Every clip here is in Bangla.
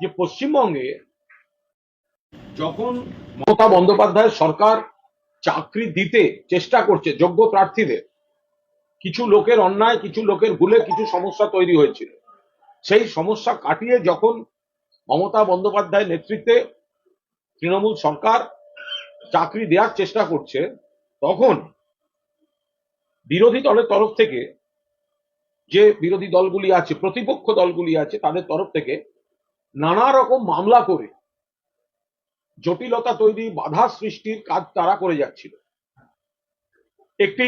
যে পশ্চিমবঙ্গে যখন মমতা বন্দ্যোপাধ্যায় সরকার চাকরি দিতে চেষ্টা করছে, যোগ্য প্রার্থীদের, কিছু লোকের অন্যায়, কিছু লোকের ভুলে কিছু সমস্যা তৈরি হয়েছিল। সেই সমস্যা কাটিয়ে যখন মমতা বন্দ্যোপাধ্যায়ের নেতৃত্বে তৃণমূল সরকার চাকরি দেওয়ার চেষ্টা করছে, তখন বিরোধী দলের তরফ থেকে যে বিরোধী দলগুলি আছে, প্রতিপক্ষ দলগুলি আছে, তাদের তরফ থেকে নানা রকম মামলা করে জটিলতা তৈরি, বাধা সৃষ্টির কাজ তারা করে যাচ্ছিল। একটি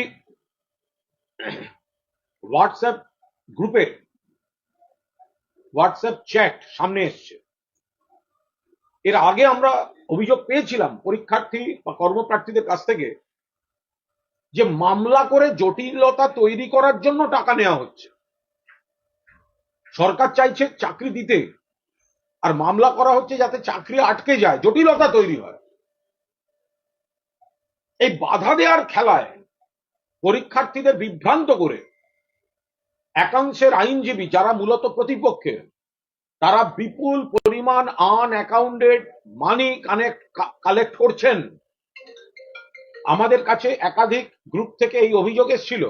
হোয়াটসঅ্যাপ গ্রুপে হোয়াটসঅ্যাপ চ্যাট সামনে এসছে। এর আগে আমরা অভিযোগ পেয়েছিলাম পরীক্ষার্থী বা কর্মপ্রার্থীদের কাছ থেকে যে মামলা করে জটিলতা তৈরি করার জন্য টাকা নেওয়া হচ্ছে। সরকার চাইছে চাকরি দিতে আর মামলা করা হচ্ছে যাতে চাকরি আটকে যায়, জটিলতা তৈরি হয়। এই বাধা দেওয়ার খেলায় পরীক্ষার্থীদের বিভ্রান্ত করে একাংশের আইনজীবী যারা মূলত প্রতিপক্ষের, তারা বিপুল পরিমাণ unaccounted money connect collect করছেন। আমাদের কাছে একাধিক গ্রুপ থেকে এই অভিযোগ এসেছিল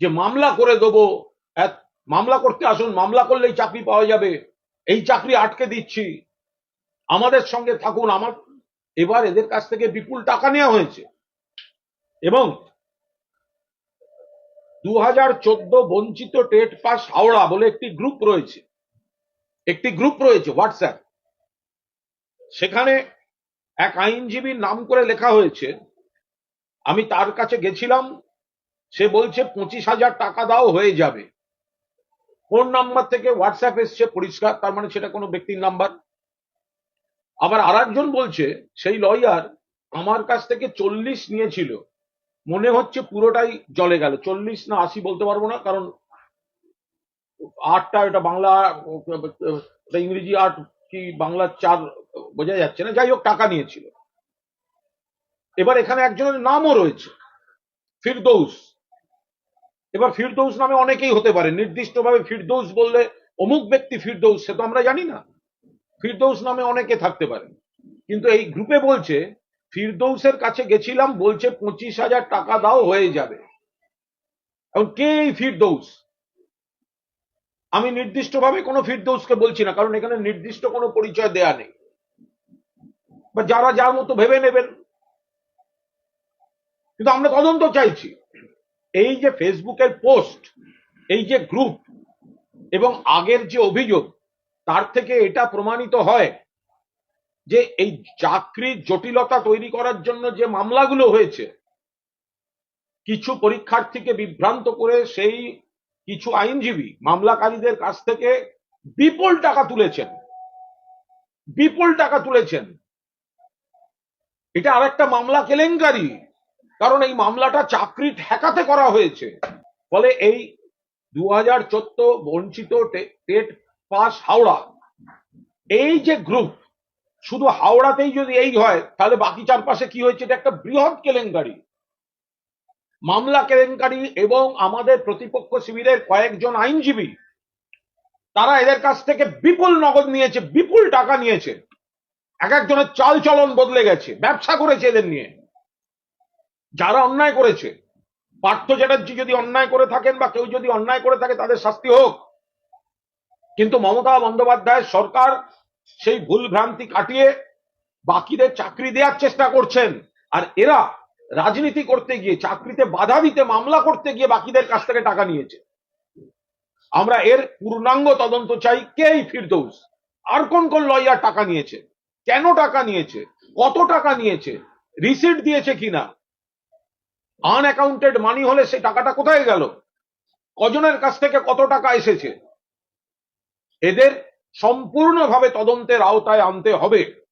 যে মামলা করে দেবো মামলা করতে আসুন, মামলা করলেই চাকরি পাওয়া যাবে। এই চাকরি আটকে দিচ্ছি। আমাদের সঙ্গে থাকুন। আমার এবার এদের কাছ থেকে বিপুল টাকা নেওয়া হয়েছে। এবং দু হাজার চোদ্দ বঞ্চিত টেট পাস হাওড়া বলে একটি গ্রুপ রয়েছে। একটি গ্রুপ রয়েছে হোয়াটসঅ্যাপ। সেখানে এক আইনজীবীর নাম করে লেখা হয়েছে, আমি তার কাছে গেছিলাম, সে বলছে পঁচিশ হাজার টাকা দাও, হয়ে যাবে। ফোন নাম্বার থেকে হোয়াটসঅ্যাপ এসছে পরিষ্কার, তার মানে সেটা কোনো ব্যক্তির নাম্বার। আবার আরেকজন বলছে, সেই লয়ার আমার কাছ থেকে চল্লিশ নিয়েছিল। মনে হচ্ছে পুরোটাই জলে গেল। চল্লিশ না আশি বলতে পারব না, কারণ আটটা এটা বাংলা ইংরেজি আট কি বাংলা চার বোঝা যাচ্ছে না। যাই হোক, টাকা নিয়েছিল। এবার এখানে একজনের নামও রয়েছে, ফিরদৌস। এবার ফিরদৌস নামে অনেকেই হতে পারে। নির্দিষ্টভাবে ফিরদৌস বললে অমুক ব্যক্তি ফিরদৌস, সে তো আমরা জানি না। ফিরদৌস নামে অনেকে থাকতে পারে। কিন্তু এই গ্রুপে বলছে, ফিরদৌসের কাছে গেছিলাম, বলছে পঁচিশ হাজার টাকা দাও, হয়ে যাবে। এখন কে এই ফিরদৌস? আমি নির্দিষ্টভাবে কোনো ফিরদৌসকে বলছি না, কারণ এখানে নির্দিষ্ট কোনো পরিচয় দেয়া নেই। বা যারা যার মতো ভেবে নেবেন। কিন্তু আমরা তদন্ত চাইছি। এই যে ফেসবুকের পোস্ট, এই যে গ্রুপ এবং আগের যে অভিযোগ, তার থেকে এটা প্রমাণিত হয় যে এই চাকরির জটিলতা তৈরি করার জন্য যে মামলাগুলো হয়েছে, কিছু পরীক্ষার্থীকে বিভ্রান্ত করে সেই কিছু আইনজীবী মামলাকারীদের কাছ থেকে বিপুল টাকা তুলেছেন। বিপুল টাকা তুলেছেন। এটা আরেকটা মামলা কেলেঙ্কারি। কারণ এই মামলাটা চাকরি ঠেকাতে করা হয়েছে। ফলে এই দু হাজার চোদ্দ বঞ্চিত টেট পাস হাওড়া, এই যে গ্রুপ শুধু হাওড়াতেই যদি এই হয়, তাহলে বাকি চারপাশে কি হয়েছে? এটা একটা বৃহৎ কেলেঙ্কারি। মামলা কেলেঙ্কারি এবং আমাদের প্রতিপক্ষ শিবিরের কয়েকজন আইনজীবী, তারা এদের কাছ থেকে বিপুল নগদ নিয়েছে, বিপুল টাকা নিয়েছে। এক একজনের চাল চলন বদলে গেছে, ব্যবসা করেছে এদের নিয়ে। যারা অন্যায় করেছে, পার্থ চ্যাটার্জি যদি অন্যায় করে থাকেন বা কেউ যদি অন্যায় করে থাকে, তাদের শাস্তি হোক। কিন্তু মমতা বন্দ্যোপাধ্যায় সরকার সেই ভুল ভ্রান্তি কাটিয়ে বাকিদের চাকরি দেওয়ার চেষ্টা করছেন। আর এরা রাজনীতি করতে গিয়ে, চাকরিতে বাধা দিতে, মামলা করতে গিয়ে বাকিদের কাছ থেকে টাকা নিয়েছে। আমরা এর পূর্ণাঙ্গ তদন্ত চাই কে ফিরদৌস? আর কোন কোন লয়ার টাকা নিয়েছে? কেন টাকা নিয়েছে? কত টাকা নিয়েছে? রিসিট দিয়েছে কিনা? আনঅ্যাকাউন্টেড মানি হলে সে টাকাটা কোথায় গেল? কজনের কাছ থেকে কত টাকা এসেছে? এদের সম্পূর্ণভাবে তদন্তের আওতায় আনতে হবে।